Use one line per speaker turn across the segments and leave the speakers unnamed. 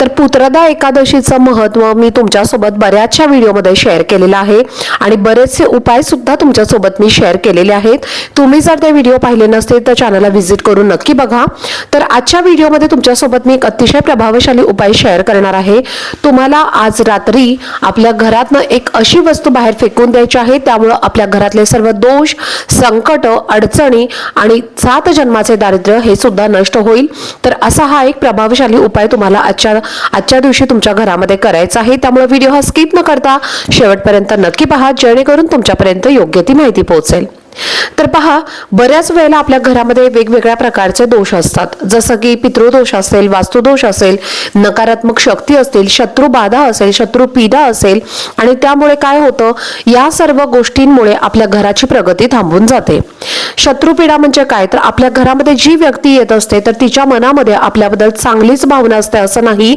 तर पुत्रदा एकादशीचं महत्त्व मी तुमच्यासोबत बऱ्याचशा व्हिडिओमध्ये शेअर केलेलं आहे. आणि बरेचसे उपाय सुद्धा तुमच्यासोबत मी शेअर केलेले आहेत. तुम्ही जर ते व्हिडिओ पाहिले नसतील तर चॅनलला व्हिजिट करून नक्की बघा. तर आजच्या व्हिडिओमध्ये तुमच्यासोबत मी एक अतिशय प्रभावशाली उपाय शेअर करणार आहे. तुम्हाला आज रात्री आपल्या घरातनं एक अशी वस्तू बाहेर फेकून द्यायची आहे. त्यामुळं आपल्या घरातले सर्व दोष संकट अडचणी आणि सात जन्माचे दारिद्र्य हे सुद्धा नष्ट होईल. तर असा हा एक प्रभावशाली उपाय तुम्हाला आजच्या आजच्या दिवशी तुमच्या घरामध्ये करायचा आहे त्यामुळे व्हिडिओ हा स्किप न करता शेवटपर्यंत नक्की पहा जेणेकरून तुमच्यापर्यंत योग्य ती माहिती पोहोचेल. तर पहा बऱ्याच वेळेला आपल्या घरामध्ये वेगवेगळ्या प्रकारचे दोष असतात. जसं की पितृदोष असेल वास्तुदोष असेल नकारात्मक शक्ती असतील शत्रू बाधा असेल शत्रू पीडा असेल आणि त्यामुळे काय होतं या सर्व गोष्टींमुळे आपल्या घराची प्रगती थांबून जाते. शत्रुपीडा म्हणजे काय? तर आपल्या घरामध्ये जी व्यक्ती येत असते तर तिच्या मनामध्ये आपल्याबद्दल चांगलीच भावना असते असं नाही.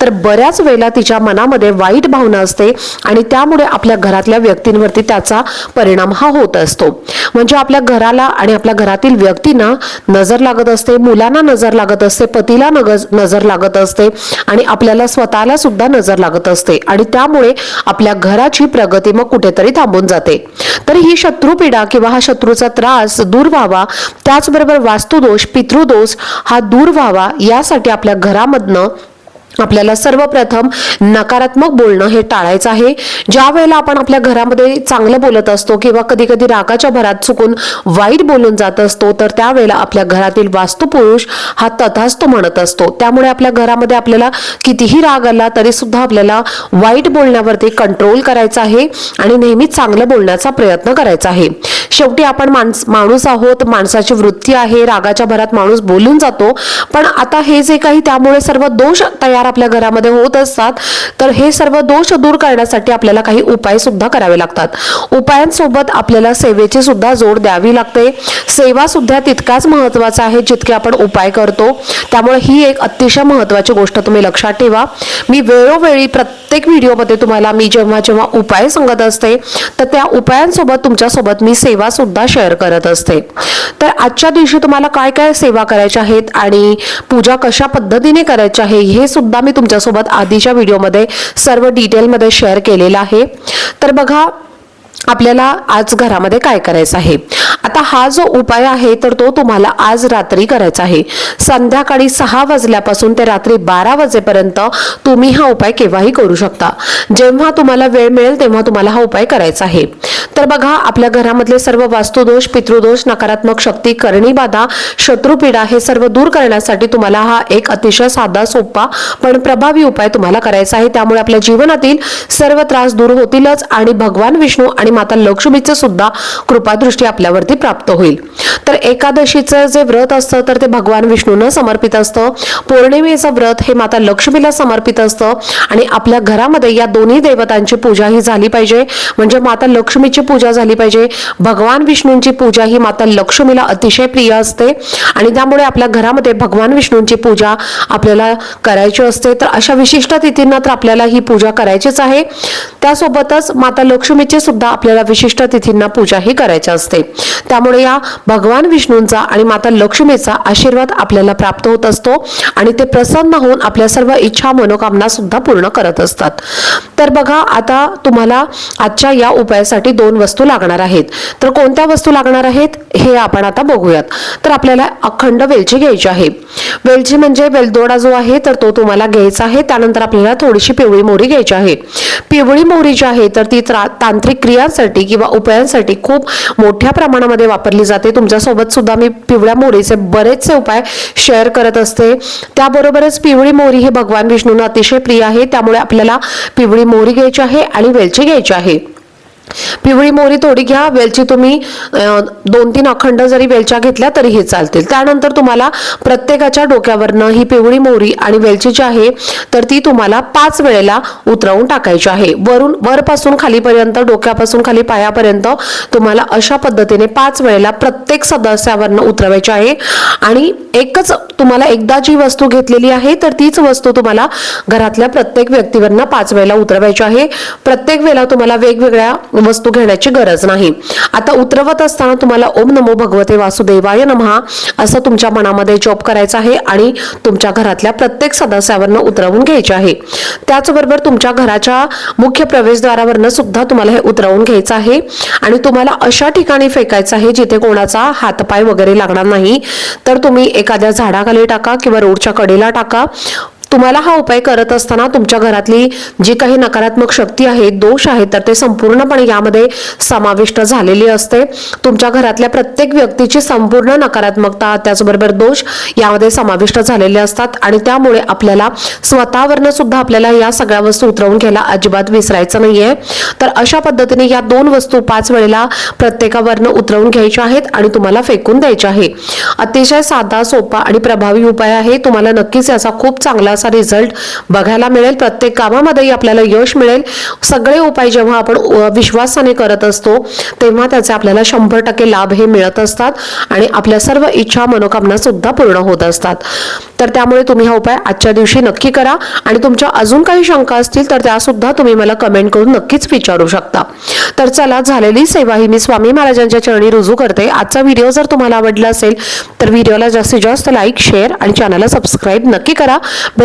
तर बऱ्याच वेळेला तिच्या मनामध्ये वाईट भावना असते आणि त्यामुळे आपल्या घरातल्या व्यक्तींवरती त्याचा परिणाम हा होत असतो. म्हणजे आपल्या घराला आणि आपल्या घरातील व्यक्तींना नजर लागत असते मुलांना नजर लागत असते पतीला नजर लागत असते आणि आपल्याला स्वतःला सुद्धा नजर लागत असते आणि त्यामुळे आपल्या घराची प्रगती मग कुठेतरी थांबून जाते. तर ही शत्रुपीडा किंवा हा शत्रूचा त्रास दूर व्हावा त्याचबरोबर वास्तुदोष पितृदोष हा दूर व्हावा यासाठी आपल्या घरामधनं आपल्याला सर्वप्रथम नकारात्मक बोलणं हे टाळायचं आहे. ज्या वेळेला आपण आपल्या घरामध्ये चांगलं बोलत असतो किंवा कधी कधी रागाच्या भरात चुकून वाईट बोलून जात असतो तर त्यावेळेला आपल्या घरातील वास्तुपुरुष हा तथाच तो म्हणत असतो. त्यामुळे आपल्या घरामध्ये आपल्याला कितीही राग आला तरी सुद्धा आपल्याला वाईट बोलण्यावरती कंट्रोल करायचा आहे आणि नेहमी चांगलं बोलण्याचा प्रयत्न करायचा आहे. शेवटी आपण माणस माणूस आहोत माणसाची वृत्ती आहे रागाच्या भरात माणूस बोलून जातो. पण आता हे जे काही त्यामुळे सर्व दोष तयार आपल्या घरामध्ये होत असतात तर हे सर्व दोष दूर करण्यासाठी आपल्याला काही उपाय सुद्धा करावे लागतात. उपायांसोबत आपल्याला सेवेची सुद्धा जोड द्यावी लागते. सेवा सुद्धा तितकाच महत्त्वाचा आहे जितके आपण उपाय करतो. त्यामुळे ही एक अतिशय महत्वाची गोष्ट तुम्ही लक्षात ठेवा. मी वेळोवेळी प्रत्येक व्हिडिओमध्ये तुम्हाला मी जेव्हा जेव्हा उपाय सांगत असते तर त्या उपायांसोबत तुमच्यासोबत मी सेवा सुद्धा शेअर करत असते. तर आजच्या दिवशी तुम्हाला काय काय सेवा करायच्या आहेत आणि पूजा कशा पद्धतीने करायची आहे हे सुद्धा मी तुमच्यासोबत आधीच्या व्हिडिओमध्ये सर्व डिटेलमध्ये शेअर केलेलं आहे. तर बघा आपल्याला आज घरामध्ये काय करायचं आहे? आता हा जो उपाय आहे तर तो तुम्हाला आज रात्री करायचा आहे. संध्याकाळी सहा वाजल्यापासून ते रात्री बारा वाजेपर्यंत तुम्ही हा उपाय केव्हाही करू शकता. जेव्हा तुम्हाला वेळ मिळेल तेव्हा तुम्हाला हा उपाय करायचा आहे. तर बघा आपल्या घरामधले सर्व वास्तुदोष पितृदोष नकारात्मक शक्ती करणी बाधा शत्रुपीडा हे सर्व दूर करण्यासाठी तुम्हाला हा एक अतिशय साधा सोपा पण प्रभावी उपाय तुम्हाला करायचा आहे. त्यामुळे आपल्या जीवनातील सर्व त्रास दूर होतीलच आणि भगवान विष्णू आणि माता लक्ष्मीचं सुद्धा कृपादृष्टी आपल्यावरती प्राप्त होईल. तर एकादशीचं जे व्रत असतं तर ते भगवान विष्णूंना समर्पित असतं. पौर्णिमेचं व्रत हे माता लक्ष्मीला समर्पित असतं आणि आपल्या घरामध्ये या दोन्ही देवतांची पूजा ही झाली पाहिजे. म्हणजे माता लक्ष्मीची पूजा झाली पाहिजे. भगवान विष्णूंची पूजा ही माता लक्ष्मीला अतिशय प्रिय असते आणि त्यामुळे आपल्या घरामध्ये भगवान विष्णूंची पूजा आपल्याला करायची असते. तर अशा विशिष्ट तिथींना तर आपल्याला ही पूजा करायचीच आहे. त्यासोबतच माता लक्ष्मीची सुद्धा आपल्याला विशिष्ट तिथींना पूजा ही करायची असते. त्यामुळे या भगवान विष्णूंचा आणि माता लक्ष्मीचा आशीर्वाद आपल्याला प्राप्त होत असतो आणि ते प्रसन्न होऊन आपल्या सर्व इच्छा मनोकामना सुद्धा पूर्ण करत असतात. तर बघा आता तुम्हाला आजच्या या उपायासाठी दोन वस्तू लागणार आहेत. तर कोणत्या वस्तू लागणार आहेत? हे आपण आता बघूयात. तर आपल्याला अखंड वेलची घ्यायची आहे. वेलची म्हणजे वेलदोडा जो आहे तर तो तुम्हाला घ्यायचा आहे. त्यानंतर आपल्याला थोडीशी पिवळी मोहरी घ्यायची आहे. पिवळी मोहरी जी आहे तर ती त्रा- तांत्रिक क्रियांसाठी किंवा उपायांसाठी खूप मोठ्या प्रमाणामध्ये वापरली जाते. तुमच्यासोबत सुद्धा मी पिवळ्या मोहरीचे बरेचसे उपाय शेअर करत असते. त्याबरोबरच पिवळी मोहरी हे भगवान विष्णूंना अतिशय प्रिय आहे. त्यामुळे आपल्याला पिवळी मोहरी घ्यायची आहे आणि वेलची घ्यायची आहे. पिवळी मोहरी थोडी घ्या वेलची तुम्ही दोन तीन अखंड जरी वेलच्या घेतल्या तरीही चालतील. त्यानंतर तुम्हाला प्रत्येकाच्या डोक्यावरनं ही पिवळी मोहरी आणि वेलची जी आहे तर ती तुम्हाला पाच वेळेला उतरवून टाकायची आहे. वरून वरपासून खालीपर्यंत डोक्यापासून खाली पायापर्यंत तुम्हाला अशा पद्धतीने पाच वेळेला प्रत्येक सदस्यावरनं उतरवायची आहे. आणि एकच तुम्हाला एकदा जी वस्तू घेतलेली आहे तर तीच वस्तू तुम्हाला घरातल्या प्रत्येक व्यक्तीवरनं पाच वेळेला उतरवायची आहे. प्रत्येक वेळेला तुम्हाला वेगवेगळ्या वस्तू घेण्याची गरज नाही. आता उतरवत असताना तुम्हाला ओम नमो भगवते वासुदेवाय नमहा असं तुमच्या मनामध्ये जॉब करायचा आहे आणि तुमच्या घरातल्या प्रत्येक सदस्यावरनं उतरवून घ्यायचे आहे. त्याचबरोबर तुमच्या घराच्या मुख्य प्रवेशद्वारावरनं सुद्धा तुम्हाला हे उतरवून घ्यायचं आहे आणि तुम्हाला अशा ठिकाणी फेकायचं आहे जिथे कोणाचा हातपाय वगैरे लागणार नाही. तर तुम्ही एखाद्या झाडाखाली टाका किंवा रोडच्या कडेला टाका. तुम्हाला हा उपाय करत असताना तुमच्या घरातली जी काही नकारात्मक शक्ती आहे दोष आहे तर ते संपूर्णपणे यामध्ये समाविष्ट झालेली असते. तुमच्या घरातल्या प्रत्येक व्यक्तीची संपूर्ण नकारात्मकता त्याचबरोबर दोष यामध्ये समाविष्ट झालेले असतात आणि त्यामुळे आपल्याला स्वतःवरनं सुद्धा आपल्याला या सगळ्या वस्तू उतरवून घ्यायला अजिबात विसरायचं नाहीये. तर अशा पद्धतीने या दोन वस्तू पाच वेळेला प्रत्येकावरनं उतरवून घ्यायच्या आहेत आणि तुम्हाला फेकून द्यायच्या आहे. अतिशय साधा सोपा आणि प्रभावी उपाय आहे. तुम्हाला नक्कीच याचा खूप चांगला असा रिझल्ट बघायला मिळेल. प्रत्येक कामामध्येही आपल्याला यश मिळेल. सगळे उपाय जेव्हा आपण विश्वासाने करत असतो तेव्हा त्याचे आपल्याला शंभर टक्के लाभ हे मिळत असतात आणि आपल्या सर्व इच्छा मनोकामना सुद्धा पूर्ण होत असतात. तर त्यामुळे तुम्ही हा उपाय आजच्या दिवशी नक्की करा आणि तुमच्या अजून काही शंका असतील तर त्या सुद्धा तुम्ही मला कमेंट करून नक्कीच विचारू शकता. तर चला झालेली सेवा ही मी स्वामी महाराजांच्या चरणी रुजू करते. आजचा व्हिडिओ जर तुम्हाला आवडला असेल तर व्हिडिओला जास्तीत जास्त लाईक शेअर आणि चॅनलला सबस्क्राईब नक्की करा.